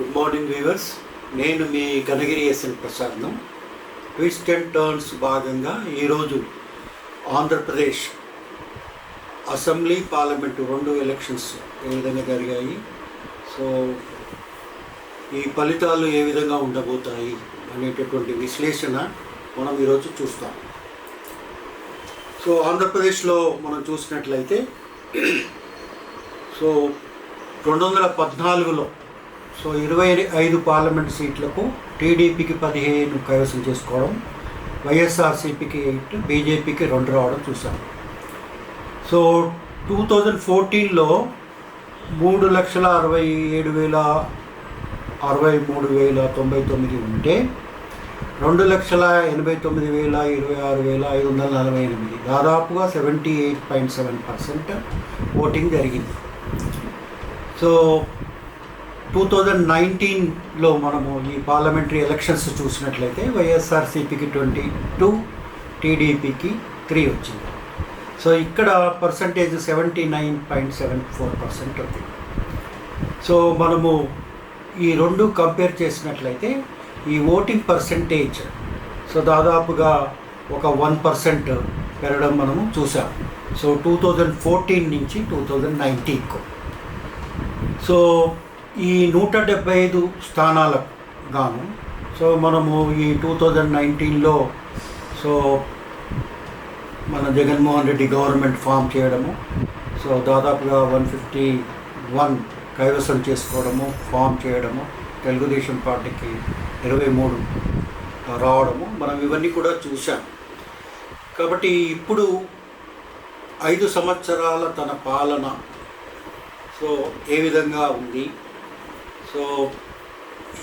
Good morning viewers నేను మీ Ganagiri S N ప్రసాద్ను. ట్విస్ట్ అండ్ టర్న్స్ భాగంగా ఈరోజు ఆంధ్రప్రదేశ్ అసెంబ్లీ పార్లమెంటు రెండు ఎలక్షన్స్ ఏ విధంగా జరిగాయి? సో ఈ ఫలితాలు ఏ విధంగా ఉండబోతాయి అనేటటువంటి విశ్లేషణ మనం ఈరోజు చూస్తాం. సో ఆంధ్రప్రదేశ్లో మనం చూసినట్లయితే సో రెండు వందల పద్నాలుగులో సో ఇరవై ఐదు పార్లమెంట్ సీట్లకు టీడీపీకి పదిహేను కైవసం చేసుకోవడం వైఎస్ఆర్సీపీకి ఎయిట్ బీజేపీకి రెండు రావడం చూసాం సో టూ థౌజండ్ ఫోర్టీన్లో మూడు లక్షల అరవై ఏడు వేల అరవై మూడు వేల తొంభై తొమ్మిది ఉంటే రెండు లక్షల ఎనభై తొమ్మిది వేల ఇరవై ఆరు వేల ఐదు వందల నలభై ఎనిమిది. దాదాపుగా seventy eight point seven percent voting జరిగింది. సో టూ థౌజండ్ నైన్టీన్లో మనము ఈ పార్లమెంటరీ ఎలక్షన్స్ చూసినట్లయితే వైఎస్ఆర్సీపీకి ట్వంటీ టూ టీడీపీకి త్రీ వచ్చింది. సో ఇక్కడ percentage seventy nine point seven four percent ఉంది. సో మనము ఈ రెండు కంపేర్ చేసినట్లయితే ఈ ఓటింగ్ పర్సంటేజ్ సో దాదాపుగా ఒక వన్ పర్సెంట్ పెరగడం మనము చూసాం సో టూ థౌజండ్ ఫోర్టీన్ నుంచి టూ థౌజండ్ నైన్టీన్కు సో ఈ నూట డెబ్బై ఐదు స్థానాలకు గాను. సో మనము ఈ టూ థౌజండ్ నైన్టీన్లో సో మన జగన్మోహన్ రెడ్డి గవర్నమెంట్ ఫామ్ చేయడము సో దాదాపుగా వన్ ఫిఫ్టీ వన్ కైవసం చేసుకోవడము ఫామ్ చేయడము తెలుగుదేశం పార్టీకి ఇరవై మూడు రావడము మనం ఇవన్నీ కూడా చూసాం కాబట్టి ఇప్పుడు ఐదు సంవత్సరాల తన పాలన సో ఏ విధంగా ఉంది? సో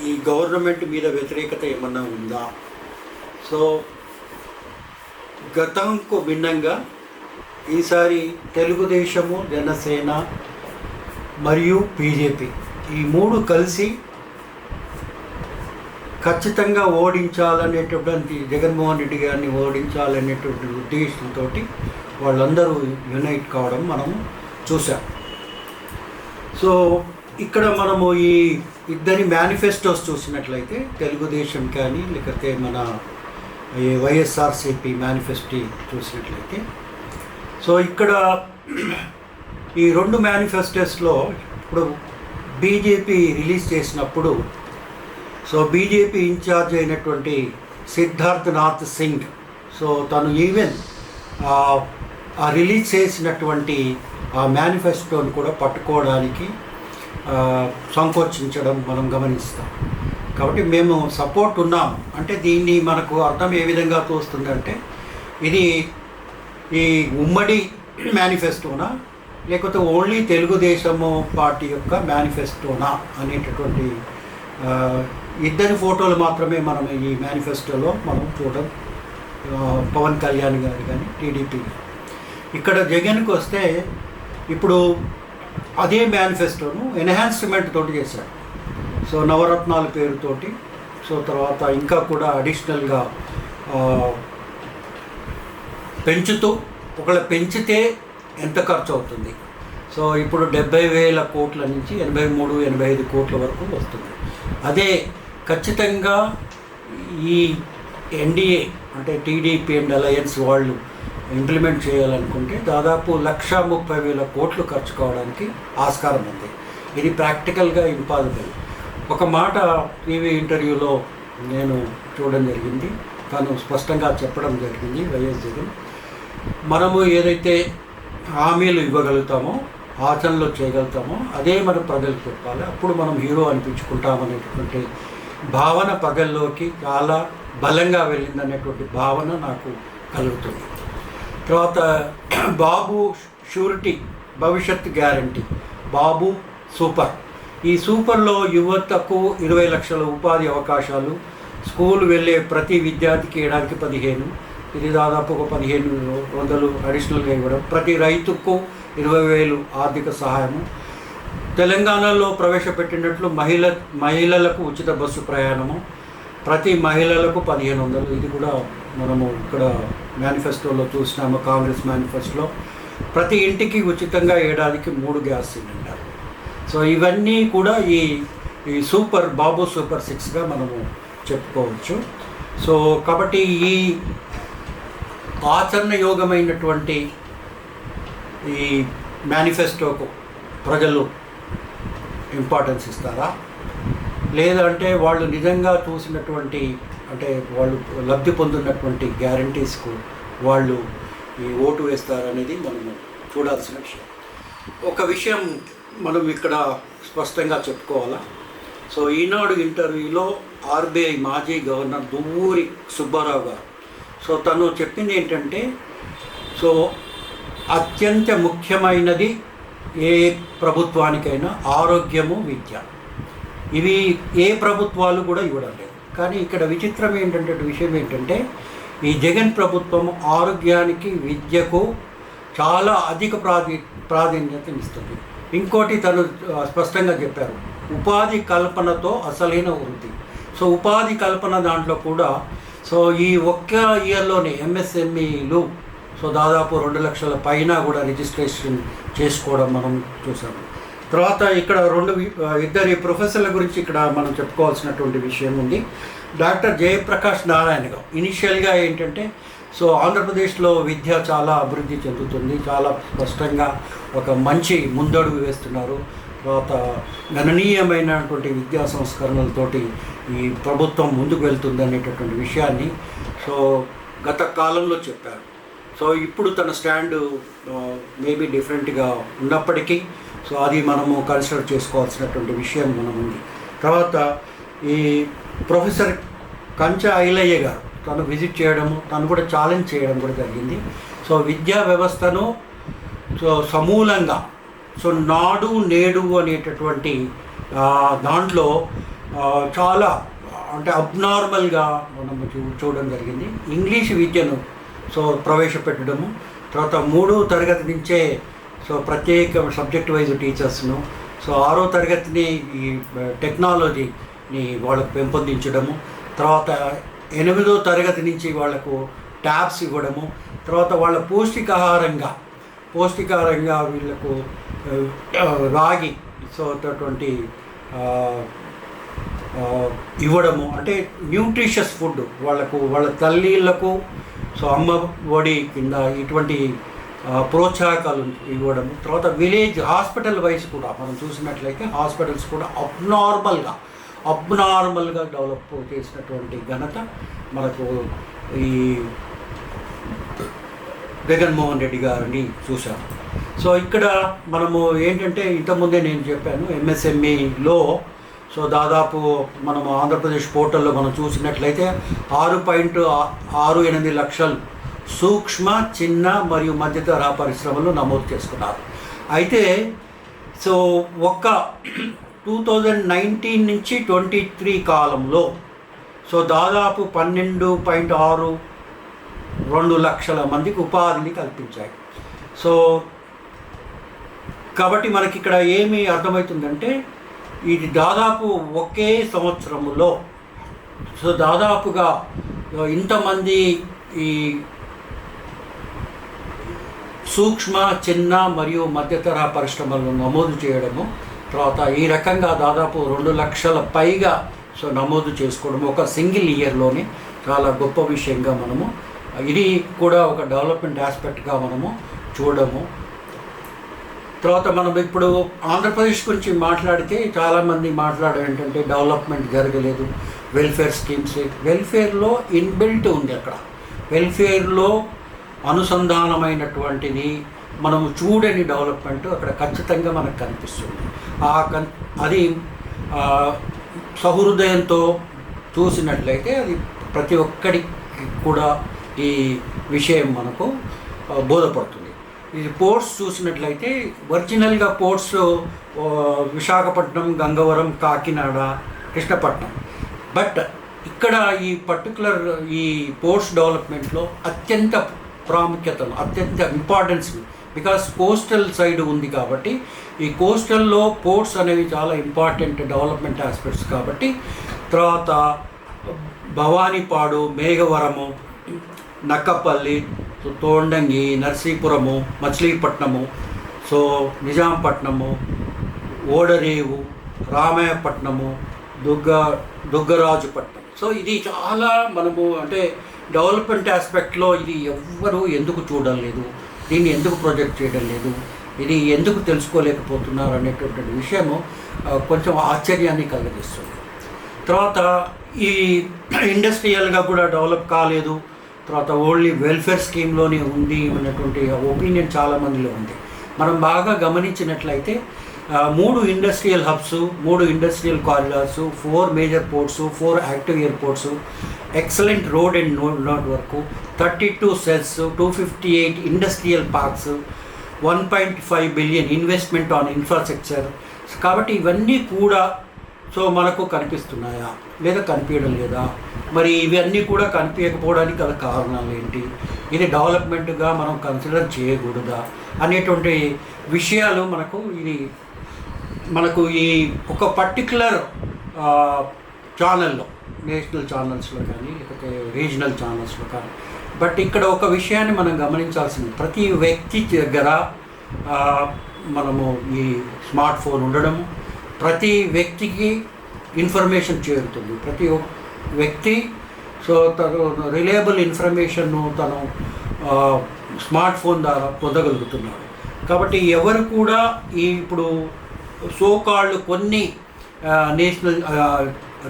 ఈ గవర్నమెంట్ మీద వ్యతిరేకత ఏమన్నా ఉందా? సో గతంకు భిన్నంగా ఈసారి తెలుగుదేశము జనసేన మరియు బీజేపీ ఈ మూడు కలిసి ఖచ్చితంగా ఓడించాలనేటటువంటి జగన్మోహన్ రెడ్డి గారిని ఓడించాలనేటువంటి ఉద్దేశంతో వాళ్ళందరూ యునైట్ కావడం మనం చూసాం సో ఇక్కడ మనము ఈ ఇద్దరి మేనిఫెస్టోస్ చూసినట్లయితే తెలుగుదేశం కానీ లేకపోతే మన ఈ వైఎస్ఆర్సిపి మేనిఫెస్టో చూసినట్లయితే. సో ఇక్కడ ఈ రెండు మేనిఫెస్టోస్లో ఇప్పుడు బీజేపీ రిలీజ్ చేసినప్పుడు సో బీజేపీ ఇన్ఛార్జ్ అయినటువంటి సిద్ధార్థ్ నాథ్ సింగ్ సో తను ఈవెన్ ఆ రిలీజ్ చేసినటువంటి ఆ మేనిఫెస్టోని కూడా పట్టుకోవడానికి సంకోచించడం మనం గమనిస్తాం. కాబట్టి మేము సపోర్ట్ ఉన్నాం. అంటే దీన్ని మనకు అర్థం ఏ విధంగా తోస్తుందంటే ఇది ఈ ఉమ్మడి మేనిఫెస్టోనా లేకపోతే ఓన్లీ తెలుగుదేశము పార్టీ యొక్క మేనిఫెస్టోనా అనేటటువంటి ఇద్దరి ఫోటోలు మాత్రమే మనం ఈ మేనిఫెస్టోలో మనం చూడడం పవన్ కళ్యాణ్ గారు కానీ టీడీపీ ఇక్కడ జగన్కి వస్తే ఇప్పుడు అదే మేనిఫెస్టోను ఎన్హాన్స్మెంట్ తోటి చేశాడు సో నవరత్నాల పేరుతోటి సో తర్వాత ఇంకా కూడా అడిషనల్గా పెంచుతూ ఒకవేళ పెంచితే ఎంత ఖర్చు అవుతుంది? సో ఇప్పుడు డెబ్బై వేల కోట్ల నుంచి ఎనభై మూడు ఎనభై ఐదు కోట్ల వరకు వస్తుంది. అదే ఖచ్చితంగా ఈ ఎన్డీఏ అంటే టీడీపీ అండ్ అలయన్స్ వాళ్ళు ఇంప్లిమెంట్ చేయాలనుకుంటే దాదాపు లక్ష ముప్పై వేల కోట్లు ఖర్చు కావడానికి ఆస్కారం ఉంది. ఇది ప్రాక్టికల్గా ఇంపాసిబుల్. ఒక మాట టీవీ ఇంటర్వ్యూలో నేను చూడడం జరిగింది. తను స్పష్టంగా చెప్పడం జరిగింది వైఎస్ జగన్. మనము ఏదైతే హామీలు ఇవ్వగలుగుతామో ఆచరణలో చేయగలుగుతామో అదే మనం ప్రజలకు చెప్పాలి. అప్పుడు మనం హీరో అనిపించుకుంటామనేటువంటి భావన ప్రజల్లోకి చాలా బలంగా వెళ్ళిందనేటువంటి భావన నాకు కలుగుతుంది. తర్వాత బాబు షూరిటీ భవిష్యత్ గ్యారంటీ. బాబు సూపర్. ఈ సూపర్లో యువతకు ఇరవై లక్షల ఉపాధి అవకాశాలు స్కూల్ వెళ్ళే ప్రతి విద్యార్థికి ఏడాదికి పదిహేను ఇది దాదాపు ఒక పదిహేను వందలు అడిషనల్గా ఇవ్వడం. ప్రతి రైతుకు ఇరవై వేలు ఆర్థిక సహాయము తెలంగాణలో ప్రవేశపెట్టినట్లు మహిళ మహిళలకు ఉచిత బస్సు ప్రయాణము. ప్రతి మహిళలకు పదిహేను వందలు. ఇది కూడా మనము ఇక్కడ మేనిఫెస్టోలో చూసినాము కాంగ్రెస్ మేనిఫెస్టోలో ప్రతి ఇంటికి ఉచితంగా ఏడాదికి మూడు గ్యాస్ సిలిండర్ సో ఇవన్నీ కూడా ఈ ఈ సూపర్ బాబు సూపర్ సిక్స్గా మనము చెప్పుకోవచ్చు. సో కాబట్టి ఈ ఆచరణ యోగమైనటువంటి ఈ మేనిఫెస్టోకు ప్రజలు ఇంపార్టెన్స్ ఇస్తారా? లేదంటే వాళ్ళు నిజంగా చూసినటువంటి అంటే వాళ్ళు లబ్ధి పొందినటువంటి గ్యారంటీస్కు వాళ్ళు ఈ ఓటు వేస్తారనేది మనము చూడాల్సిన విషయం. ఒక విషయం మనం ఇక్కడ స్పష్టంగా చెప్పుకోవాలా? సో ఈనాడు ఇంటర్వ్యూలో ఆర్బీఐ మాజీ గవర్నర్ దువ్వూరి సుబ్బారావు గారు. సో తను చెప్పింది ఏంటంటే సో అత్యంత ముఖ్యమైనది ఏ ప్రభుత్వానికైనా ఆరోగ్యము విద్య. ఇవి ఏ ప్రభుత్వాలు కూడా ఇవ్వడం లేదు కానీ ఇక్కడ విచిత్రం ఏంటంటే విషయం ఏంటంటే ఈ జగన్ ప్రభుత్వం ఆరోగ్యానికి విద్యకు చాలా అధిక ప్రాధి ప్రాధాన్యతనిస్తుంది ఇంకోటి తను స్పష్టంగా చెప్పారు. ఉపాధి కల్పనతో అసలైన వృద్ధి. సో ఉపాధి కల్పన దాంట్లో కూడా సో ఈ ఒక్క ఇయర్లోనే ఎంఎస్ఎంఈలు సో దాదాపు రెండు లక్షల పైన కూడా రిజిస్ట్రేషన్ చేసుకోవడం మనం చూసాము. తర్వాత ఇక్కడ రెండు ఇద్దరి ప్రొఫెసర్ల గురించి ఇక్కడ మనం చెప్పుకోవాల్సినటువంటి విషయం ఉంది. డాక్టర్ జయప్రకాష్ నారాయణ గారు ఇనిషియల్గా ఏంటంటే సో ఆంధ్రప్రదేశ్లో విద్య చాలా అభివృద్ధి చెందుతుంది. చాలా స్పష్టంగా ఒక మంచి ముందడుగు వేస్తున్నారు. తర్వాత గణనీయమైనటువంటి విద్యా సంస్కరణలతోటి ఈ ప్రభుత్వం ముందుకు వెళ్తుంది అనేటటువంటి విషయాన్ని సో గత కాలంలో చెప్పారు. సో ఇప్పుడు తన స్టాండ్ మేబీ డిఫరెంట్గా ఉన్నప్పటికీ సో అది మనము కన్సిడర్ చేసుకోవాల్సినటువంటి విషయం మనం ఉంది తర్వాత ఈ ప్రొఫెసర్ కంచ ఐలయ్య గారు తను విజిట్ చేయడము తను కూడా ఛాలెంజ్ చేయడం కూడా జరిగింది. సో విద్యా వ్యవస్థను సో సమూలంగా సో నాడు నేడు అనేటటువంటి దాంట్లో చాలా అంటే అబ్నార్మల్గా మనం చూ- చూడడం జరిగింది. ఇంగ్లీష్ విద్యను సో ప్రవేశపెట్టడము తర్వాత మూడో తరగతి నుంచే సో ప్రత్యేక సబ్జెక్ట్ వైజ్ టీచర్స్ను. సో ఆరో తరగతిని ఈ టెక్నాలజీని వాళ్ళకు పెంపొందించడము. తర్వాత ఎనిమిదో తరగతి నుంచి వాళ్ళకు ట్యాబ్స్ ఇవ్వడము. తర్వాత వాళ్ళ పౌష్టికాహారంగా పౌష్టికాహారంగా వీళ్ళకు రాగి సో అటువంటి ఇవ్వడము. అంటే న్యూట్రిషియస్ ఫుడ్ వాళ్ళకు వాళ్ళ తల్లిళ్ళకు సో అమ్మ ఒడి కింద ఇటువంటి ప్రోత్సాహకాలు ఇవ్వడము. తర్వాత విలేజ్ హాస్పిటల్ వైజ్ కూడా మనం చూసినట్లయితే హాస్పిటల్స్ కూడా అబ్నార్మల్గా అబ్నార్మల్గా డెవలప్ చేసినటువంటి ఘనత మనకు ఈ జగన్మోహన్ రెడ్డి గారిని చూశాను సో ఇక్కడ మనము ఏంటంటే ఇంతకుముందే నేను చెప్పాను ఎంఎస్ఎంఈలో సో దాదాపు మనము ఆంధ్రప్రదేశ్ పోర్టల్లో మనం చూసినట్లయితే ఆరు పాయింట్ ఆరు ఎనిమిది లక్షలు సూక్ష్మ చిన్న మరియు మధ్యతరహా పరిశ్రమలు నమోదు చేసుకున్నారు. అయితే సో ఒక్క టూ థౌజండ్ నైన్టీన్ నుంచి ట్వంటీ త్రీ కాలంలో సో దాదాపు పన్నెండు పాయింట్ ఆరు రెండు లక్షల మందికి ఉపాధిని కల్పించాయి. సో కాబట్టి మనకి ఇక్కడ ఏమి అర్థమవుతుందంటే ఇది దాదాపు ఒకే సంవత్సరములో సో దాదాపుగా ఇంతమంది ఈ సూక్ష్మ చిన్న మరియు మధ్యతరహా పరిశ్రమలను నమోదు చేయడము తర్వాత ఈ రకంగా దాదాపు రెండు లక్షల పైగా సో నమోదు చేసుకోవడం ఒక సింగిల్ ఇయర్లోనే చాలా గొప్ప విషయంగా మనము ఇది కూడా ఒక డెవలప్మెంట్ ఆస్పెక్ట్గా మనము చూడము. తర్వాత మనం ఇప్పుడు ఆంధ్రప్రదేశ్ గురించి మాట్లాడితే చాలామంది మాట్లాడడం ఏంటంటే డెవలప్మెంట్ జరగలేదు వెల్ఫేర్ స్కీమ్స్ వెల్ఫేర్లో ఇన్బిల్ట్ ఉంది అక్కడ. వెల్ఫేర్లో అనుసంధానమైనటువంటిది మనం చూడని డెవలప్మెంట్ అక్కడ ఖచ్చితంగా మనకు కనిపిస్తుంది. ఆ కన్ అది సహృదయంతో చూసినట్లయితే అది ప్రతి ఒక్కడికి కూడా ఈ విషయం మనకు బోధపడుతుంది. ఇది పోర్ట్స్ చూసినట్లయితే ఒరిజినల్గా పోర్ట్స్ విశాఖపట్నం గంగవరం కాకినాడ కృష్ణపట్నం. బట్ ఇక్కడ ఈ పర్టికులర్ ఈ పోర్ట్స్ డెవలప్మెంట్లో అత్యంత ప్రాముఖ్యతను అత్యంత ఇంపార్టెన్స్ బికాస్ కోస్టల్ సైడ్ ఉంది కాబట్టి ఈ కోస్టల్లో పోర్ట్స్ అనేవి చాలా ఇంపార్టెంట్ డెవలప్మెంట్ ఆస్పెక్ట్స్ కాబట్టి తర్వాత భవానీపాడు మేఘవరము నక్కపల్లి తోండంగి నర్సీపురము మచిలీపట్నము సో నిజాంపట్నము ఓడరేవు రామాయపట్నము దుగ్గ దుగ్గరాజుపట్నం. సో ఇది చాలా మనము అంటే డెవలప్మెంట్ ఆస్పెక్ట్లో ఇది ఎవ్వరూ ఎందుకు చూడడం లేదు? దీన్ని ఎందుకు ప్రొజెక్ట్ చేయడం లేదు? ఇది ఎందుకు తెలుసుకోలేకపోతున్నారు అనేటువంటి విషయము కొంచెం ఆశ్చర్యాన్ని కలిగిస్తుంది తర్వాత ఈ ఇండస్ట్రియల్గా కూడా డెవలప్ కాలేదు. తర్వాత ఓన్లీ వెల్ఫేర్ స్కీమ్లోనే ఉంది అన్నటువంటి ఒపీనియన్ చాలామందిలో ఉంది. మనం బాగా గమనించినట్లయితే మూడు ఇండస్ట్రియల్ హబ్స్ మూడు industrial corridors four major ports four active airports excellent road and network thirty two cells two fifty eight industrial parks one point five billion investment on infrastructure కాబట్టి ఇవన్నీ కూడా సో మనకు కనిపిస్తున్నాయా? లేదా కనిపించడం లేదా? మరి ఇవన్నీ కూడా కనిపించకపోవడానికి గల కారణాలు ఏంటి? ఇది డెవలప్మెంట్గా మనం కన్సిడర్ చేయకూడదా? అనేటువంటి విషయాలు మనకు ఇది మనకు ఈ ఒక పర్టికులర్ ఛానల్లో నేషనల్ ఛానల్స్లో కానీ లేకపోతే రీజనల్ ఛానల్స్లో కానీ. బట్ ఇక్కడ ఒక విషయాన్ని మనం గమనించాల్సింది. ప్రతి వ్యక్తి దగ్గర మనము ఈ స్మార్ట్ ఫోన్ ఉండడము ప్రతి వ్యక్తికి ఇన్ఫర్మేషన్ చేరుతుంది. ప్రతి వ్యక్తి సో తను రిలయబుల్ ఇన్ఫర్మేషన్ను తను స్మార్ట్ ఫోన్ ద్వారా పొందగలుగుతున్నాడు. కాబట్టి ఎవరు కూడా ఈ ఇప్పుడు సోకాళ్ళు కొన్ని నేషనల్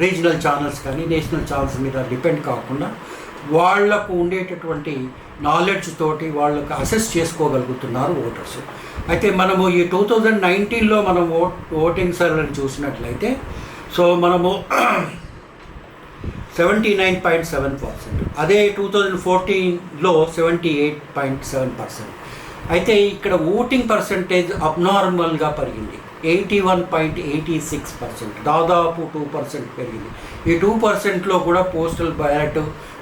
రీజనల్ ఛానల్స్ కానీ నేషనల్ ఛానల్స్ మీద డిపెండ్ కాకుండా వాళ్ళకు ఉండేటటువంటి నాలెడ్జ్ తోటి వాళ్ళకి అసెస్ చేసుకోగలుగుతున్నారు ఓటర్స్. అయితే మనము ఈ టూ థౌజండ్ నైన్టీన్లో మనం ఓట్ ఓటింగ్ సర్వేని చూసినట్లయితే సో మనము seventy nine point seven percent అదే టూ థౌజండ్ ఫోర్టీన్లో seventy eight point seven percent. అయితే ఇక్కడ ఓటింగ్ పర్సంటేజ్ అబ్నార్మల్గా పెరిగింది. Eighty one point eighty six percent. దాదాపు టూ పర్సెంట్ పెరిగింది. ఈ టూ పర్సెంట్లో కూడా పోస్టల్ బ్యాలెట్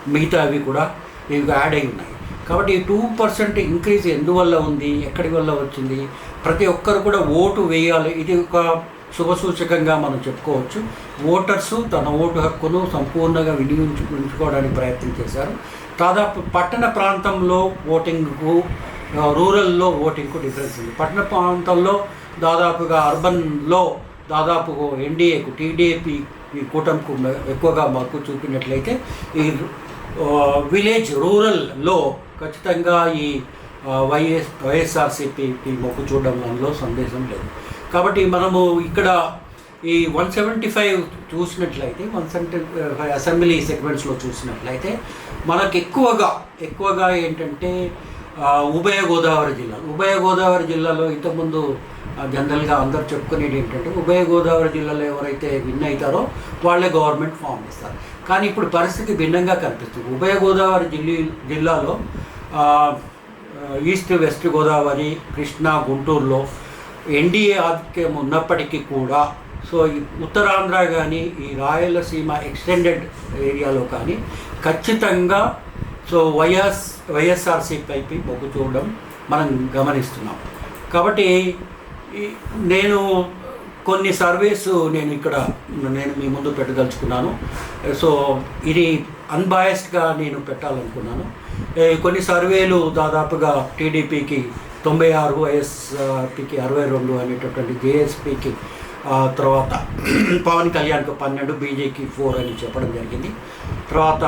మిగతావి కూడా ఇవి యాడ్ అయి ఉన్నాయి. కాబట్టి ఈ టూ పర్సెంట్ ఇంక్రీజ్ ఎందువల్ల ఉంది? ఎక్కడి వల్ల వచ్చింది? ప్రతి ఒక్కరు కూడా ఓటు వేయాలి. ఇది ఒక శుభసూచకంగా మనం చెప్పుకోవచ్చు. ఓటర్స్ తన ఓటు హక్కును సంపూర్ణంగా వినియోగించుకోవడానికి ప్రయత్నం చేశారు. దాదాపు పట్టణ ప్రాంతంలో ఓటింగ్కు రూరల్లో ఓటింగ్కు డిఫరెన్స్ ఉంది. పట్టణ ప్రాంతంలో దాదాపుగా అర్బన్లో దాదాపు ఎన్డీఏకు టీడీఏపీ ఈ కూటమికు ఎక్కువగా మాకు చూపినట్లయితే ఈ విలేజ్ రూరల్లో ఖచ్చితంగా ఈ వైఎస్ వైఎస్ఆర్సీపీ మొక్కు చూడడం అందులో సందేశం లేదు. కాబట్టి మనము ఇక్కడ ఈ వన్ సెవెంటీ ఫైవ్ చూసినట్లయితే వన్ సెవెంటీ ఫైవ్ అసెంబ్లీ సెగ్మెంట్స్లో చూసినట్లయితే మనకు ఎక్కువగా ఎక్కువగా ఏంటంటే ఉభయ గోదావరి జిల్లా ఉభయ గోదావరి జిల్లాలో ఇంతకుముందు జనరల్గా అందరు చెప్పుకునేది ఏంటంటే ఉభయ గోదావరి జిల్లాలో ఎవరైతే విన్ అవుతారో వాళ్ళే గవర్నమెంట్ ఫామ్ ఇస్తారు కానీ ఇప్పుడు పరిస్థితి భిన్నంగా కనిపిస్తుంది. ఉభయ గోదావరి జిల్లి జిల్లాలో ఈస్ట్ వెస్ట్ గోదావరి కృష్ణా గుంటూరులో ఎన్డీఏ ఆధిక్యం ఉన్నప్పటికీ కూడా సో ఈ ఉత్తరాంధ్ర కానీ ఈ రాయలసీమ ఎక్స్టెండెడ్ ఏరియాలో కానీ ఖచ్చితంగా సో వైఎస్ వైఎస్ఆర్సీపైపి మొగ్గు చూడడం మనం గమనిస్తున్నాం. కాబట్టి నేను కొన్ని సర్వీస్ నేను ఇక్కడ నేను మీ ముందు పెట్టదలుచుకున్నాను. సో ఇది అన్బయాస్డ్గా నేను పెట్టాలనుకున్నాను. కొన్ని సర్వేలు దాదాపుగా టీడీపీకి తొంభై ఆరు వైఎస్పీకి అరవై రెండు అనేటటువంటి జేఎస్పీకి తర్వాత పవన్ కళ్యాణ్కి పన్నెండు బీజేకి ఫోర్ అని చెప్పడం జరిగింది. తర్వాత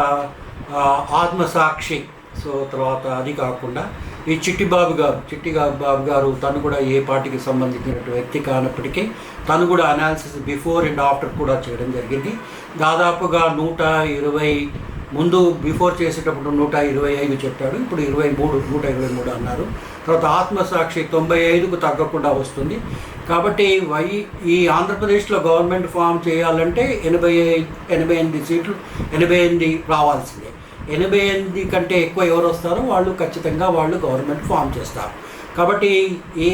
ఆత్మసాక్షి సో తర్వాత అది కాకుండా ఈ చిట్టిబాబు గారు చిట్టి బాబు గారు తను కూడా ఏ పార్టీకి సంబంధించినటువంటి వ్యక్తి కానప్పటికీ తను కూడా అనాలిసిస్ బిఫోర్ అండ్ ఆఫ్టర్ కూడా చేయడం జరిగింది. దాదాపుగా నూట ఇరవై ముందు బిఫోర్ చేసేటప్పుడు నూట ఇరవై ఐదు చెప్పాడు ఇప్పుడు ఇరవై మూడు నూట ఇరవై మూడు అన్నారు. తర్వాత ఆత్మసాక్షి తొంభై ఐదుకు తగ్గకుండా వస్తుంది. కాబట్టి వై ఈ ఆంధ్రప్రదేశ్లో గవర్నమెంట్ ఫామ్ చేయాలంటే ఎనభై ఎనభై ఎనిమిది సీట్లు ఎనభై ఎనిమిది రావాల్సిందే. ఎనభై ఎనిమిది కంటే ఎక్కువ ఎవరు వస్తారో వాళ్ళు ఖచ్చితంగా వాళ్ళు గవర్నమెంట్ ఫామ్ చేస్తారు. కాబట్టి ఏ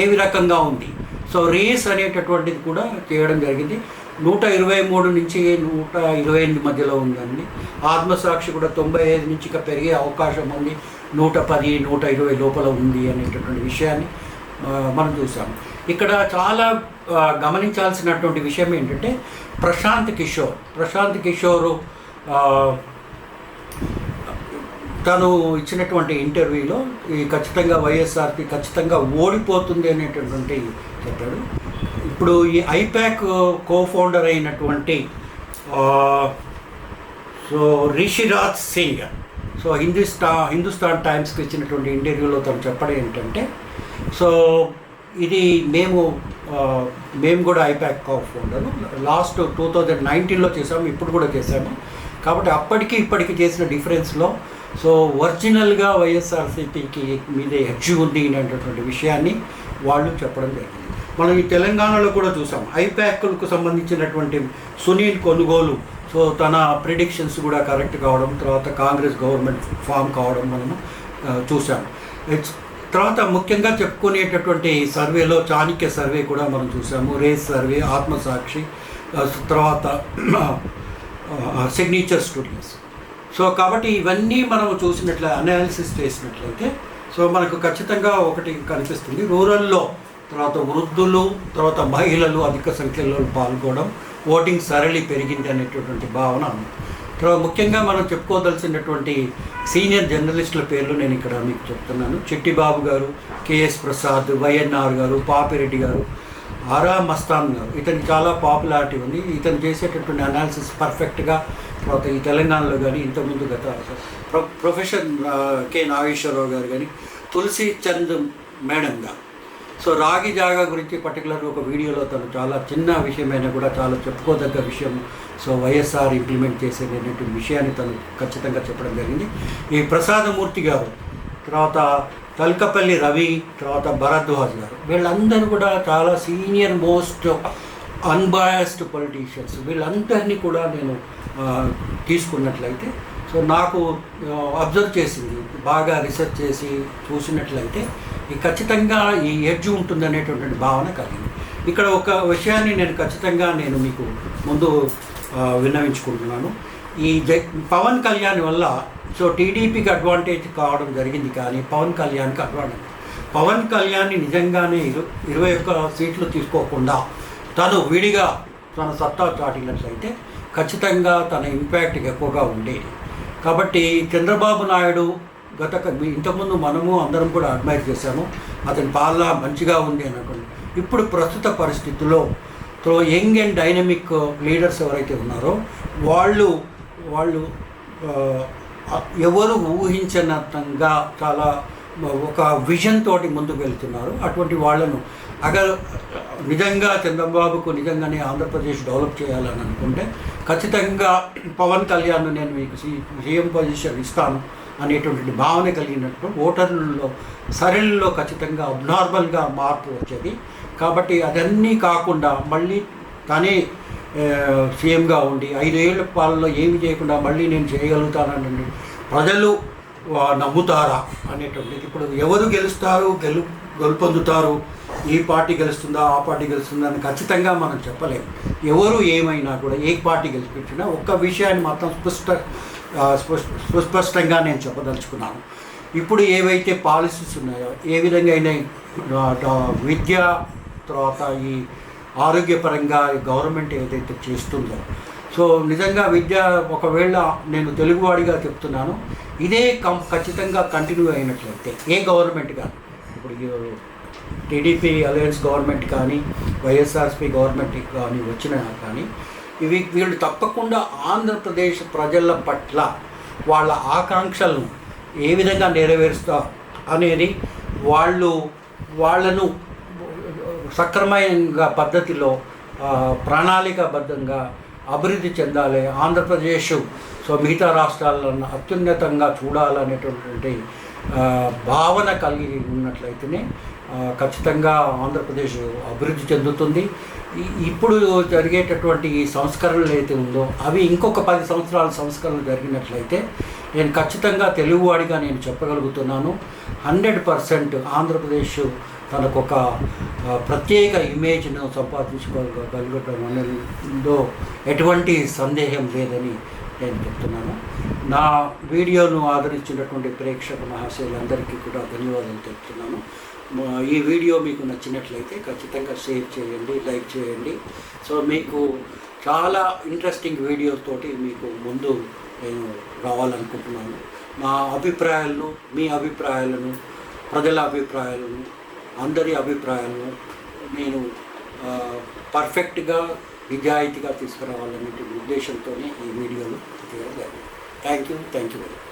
ఏ రకంగా ఉంది? సో రేస్ అనేటటువంటిది కూడా చేయడం జరిగింది. నూట ఇరవై మూడు నుంచి నూట ఇరవై ఎనిమిది మధ్యలో ఉందండి. ఆత్మసాక్షి కూడా తొంభై ఐదు నుంచి పెరిగే అవకాశం ఉంది. నూట పది నూట ఇరవై లోపల ఉంది అనేటటువంటి విషయాన్ని మనం చూసాం. ఇక్కడ చాలా గమనించాల్సినటువంటి విషయం ఏంటంటే ప్రశాంత్ కిషోర్. ప్రశాంత్ కిషోరు తను ఇచ్చినటువంటి ఇంటర్వ్యూలో ఈ ఖచ్చితంగా వైఎస్ఆర్పి ఖచ్చితంగా ఓడిపోతుంది అనేటటువంటి చెప్పాడు. ఇప్పుడు ఈ ఐపాక్ కో ఫౌండర్ అయినటువంటి సో రిషిరాజ్ సింగ్ సో హిందుస్థా హిందుస్థాన్ టైమ్స్కి ఇచ్చినటువంటి ఇంటర్వ్యూలో తను చెప్పడం ఏంటంటే సో ఇది మేము మేము కూడా IPAC co founder last two thousand నైన్టీన్లో చేసాము ఇప్పుడు కూడా చేసాము కాబట్టి అప్పటికి ఇప్పటికి చేసిన డిఫరెన్స్లో సో ఒరిజినల్గా వైఎస్ఆర్సీపీకి మీదే హెచ్చు ఉంది అనేటటువంటి విషయాన్ని వాళ్ళు చెప్పడం జరిగింది. మనం ఈ తెలంగాణలో కూడా చూసాం. ఐప్యాక్లకు సంబంధించినటువంటి సునీల్ కొనుగోలు సో తన ప్రిడిక్షన్స్ కూడా కరెక్ట్ కావడం తర్వాత కాంగ్రెస్ గవర్నమెంట్ ఫామ్ కావడం మనము చూసాం. ఇట్స్ తర్వాత ముఖ్యంగా చెప్పుకునేటటువంటి సర్వేలో చాణక్య సర్వే కూడా మనం చూసాము. రేస్ సర్వే ఆత్మసాక్షి తర్వాత సిగ్నేచర్ స్టూడియోస్ సో కాబట్టి ఇవన్నీ మనం చూసినట్లే అనాలిసిస్ చేసినట్లయితే సో మనకు ఖచ్చితంగా ఒకటి కనిపిస్తుంది. రూరల్లో తర్వాత వృద్ధులు తర్వాత మహిళలు అధిక సంఖ్యలో పాల్గొనడం ఓటింగ్ సరళి పెరిగింది అనేటటువంటి భావన ఉంది. తర్వాత ముఖ్యంగా మనం చెప్పుకోదలసినటువంటి సీనియర్ జర్నలిస్టుల పేర్లు నేను ఇక్కడ మీకు చెప్తున్నాను. చిట్టిబాబు గారు కేఎస్ ప్రసాద్ వైఎన్ఆర్ గారు పాపిరెడ్డి గారు ఆరా మస్తాన్ గారు. ఇతనికి చాలా పాపులారిటీ ఉంది. ఇతను చేసేటటువంటి అనాలిసిస్ పర్ఫెక్ట్గా తర్వాత ఈ తెలంగాణలో కానీ ఇంతకుముందు గత ప్రొ ప్రొఫెసర్ కె నాగేశ్వరరావు గారు కానీ తులసి చంద్ మేడం గారు సో రాగి జాగా గురించి పర్టికులర్ ఒక వీడియోలో తను చాలా చిన్న విషయమైనా కూడా చాలా చెప్పుకోదగ్గ విషయం. సో వైఎస్ఆర్ ఇంప్లిమెంట్ చేసేటటువంటి విషయాన్ని తను ఖచ్చితంగా చెప్పడం జరిగింది. ఈ ప్రసాదమూర్తి గారు తర్వాత తల్కపల్లి రవి తర్వాత భరద్వాజ్ గారు వీళ్ళందరూ కూడా చాలా సీనియర్ మోస్ట్ అన్బయాస్డ్ పొలిటీషియన్స్ వీళ్ళందరినీ కూడా నేను తీసుకున్నట్లయితే. సో నాకు అబ్జర్వ్ చేసింది. బాగా రీసెర్చ్ చేసి చూసినట్లయితే ఈ ఖచ్చితంగా ఈ ఎడ్జ్ ఉంటుందనేటటువంటి భావన కలిగింది. ఇక్కడ ఒక విషయాన్ని నేను ఖచ్చితంగా నేను మీకు ముందు విన్నవించుకుంటున్నాను. ఈ జ పవన్ కళ్యాణ్ వల్ల సో టీడీపీకి అడ్వాంటేజ్ కావడం జరిగింది కానీ పవన్ కళ్యాణ్కి అడ్వాంటేజ్ పవన్ కళ్యాణ్ని నిజంగానే ఇరు ఇరవై ఒక్క సీట్లు తీసుకోకుండా తను విడిగా తన సత్తా చాటినట్లయితే ఖచ్చితంగా తన ఇంపాక్ట్ ఎక్కువగా ఉండేది కాబట్టి చంద్రబాబు నాయుడు గత ఇంతకుముందు మనము అందరం కూడా అడ్మైర్ చేశాము. అతని పాలన మంచిగా ఉంది అనుకోండి ఇప్పుడు ప్రస్తుత పరిస్థితుల్లో so young and dynamic leaders ఎవరైతే ఉన్నారో వాళ్ళు వాళ్ళు ఎవరు ఊహించినంతగా చాలా ఒక విజన్ తోటి ముందుకు వెళ్తున్నారు. అటువంటి వాళ్ళను అగర్ నిజంగా చంద్రబాబుకు నిజంగానే ఆంధ్రప్రదేశ్ డెవలప్ చేయాలని అనుకుంటే ఖచ్చితంగా పవన్ కళ్యాణ్ నేను మీకు సీఎం పొజిషన్ ఇస్తాను అనేటువంటి భావన కలిగినట్టు ఓటర్లలో సరళిలో ఖచ్చితంగా అబ్నార్మల్గా మార్పు వచ్చేది. కాబట్టి అదన్నీ కాకుండా మళ్ళీ తనే సీఎంగా ఉండి ఐదేళ్ళ పాలనలో ఏమి చేయకుండా మళ్ళీ నేను చేయగలుగుతానని ప్రజలు నమ్ముతారా? అనేటువంటిది ఇప్పుడు ఎవరు గెలుస్తారు? గెలు గెలుపొందుతారు? ఏ పార్టీ గెలుస్తుందా? ఆ పార్టీ గెలుస్తుందా అని ఖచ్చితంగా మనం చెప్పలేము ఎవరు ఏమైనా కూడా ఏ పార్టీ గెలిపించినా ఒక్క విషయాన్ని మాత్రం స్పష్ట సుస్పష్టంగా నేను చెప్పదలుచుకున్నాను. ఇప్పుడు ఏవైతే పాలసీస్ ఉన్నాయో ఏ విధంగా అయినా విద్య తర్వాత ఈ ఆరోగ్యపరంగా ఈ గవర్నమెంట్ ఏదైతే చేస్తుందో. సో నిజంగా విద్య ఒకవేళ నేను తెలుగువాడిగా చెప్తున్నాను ఇదే కం ఖచ్చితంగా కంటిన్యూ అయినట్లయితే ఏ గవర్నమెంట్ కాదు. ఇప్పుడు టీడీపీ అలయన్స్ గవర్నమెంట్ కానీ వైఎస్ఆర్సీపీ గవర్నమెంట్ కానీ వచ్చినా కానీ ఇవి వీళ్ళు తప్పకుండా ఆంధ్రప్రదేశ్ ప్రజల పట్ల వాళ్ళ ఆకాంక్షలను ఏ విధంగా నెరవేరుస్తారు అనేది వాళ్ళు వాళ్ళను సక్రమంగా పద్ధతిలో ప్రణాళికాబద్ధంగా అభివృద్ధి చెందాలి. ఆంధ్రప్రదేశ్ సో మిగతా రాష్ట్రాలను అత్యున్నతంగా చూడాలనేటటువంటి భావన కలిగి ఉన్నట్లయితేనే ఖచ్చితంగా ఆంధ్రప్రదేశ్ అభివృద్ధి చెందుతుంది. ఇప్పుడు జరిగేటటువంటి ఈ సంస్కరణలు అయితే ఉందో అవి ఇంకొక పది సంవత్సరాల సంస్కరణలు జరిగినట్లయితే నేను ఖచ్చితంగా తెలుగువాడిగా నేను చెప్పగలుగుతున్నాను. హండ్రెడ్ పర్సెంట్ ఆంధ్రప్రదేశ్ తనకొక ప్రత్యేక ఇమేజ్ను సంపాదించుకోగలగటం అనేదో ఎటువంటి సందేహం లేదని నేను చెప్తున్నాను. నా వీడియోను ఆదరించినటువంటి ప్రేక్షక మహాశయులందరికీ కూడా ధన్యవాదాలు చెప్తున్నాను ఈ వీడియో మీకు నచ్చినట్లయితే ఖచ్చితంగా షేర్ చేయండి లైక్ చేయండి. సో మీకు చాలా ఇంట్రెస్టింగ్ వీడియోస్ తోటి మీకు ముందు నేను రావాలనుకుంటున్నాను. నా అభిప్రాయాలను మీ అభిప్రాయాలను ప్రజల అభిప్రాయాలను అందరి అభిప్రాయాలను నేను పర్ఫెక్ట్గా నిజాయితీగా తీసుకురావాలనే ఉద్దేశంతోనే ఈ వీడియోను తీయడం జరిగింది. Thank you thank you very much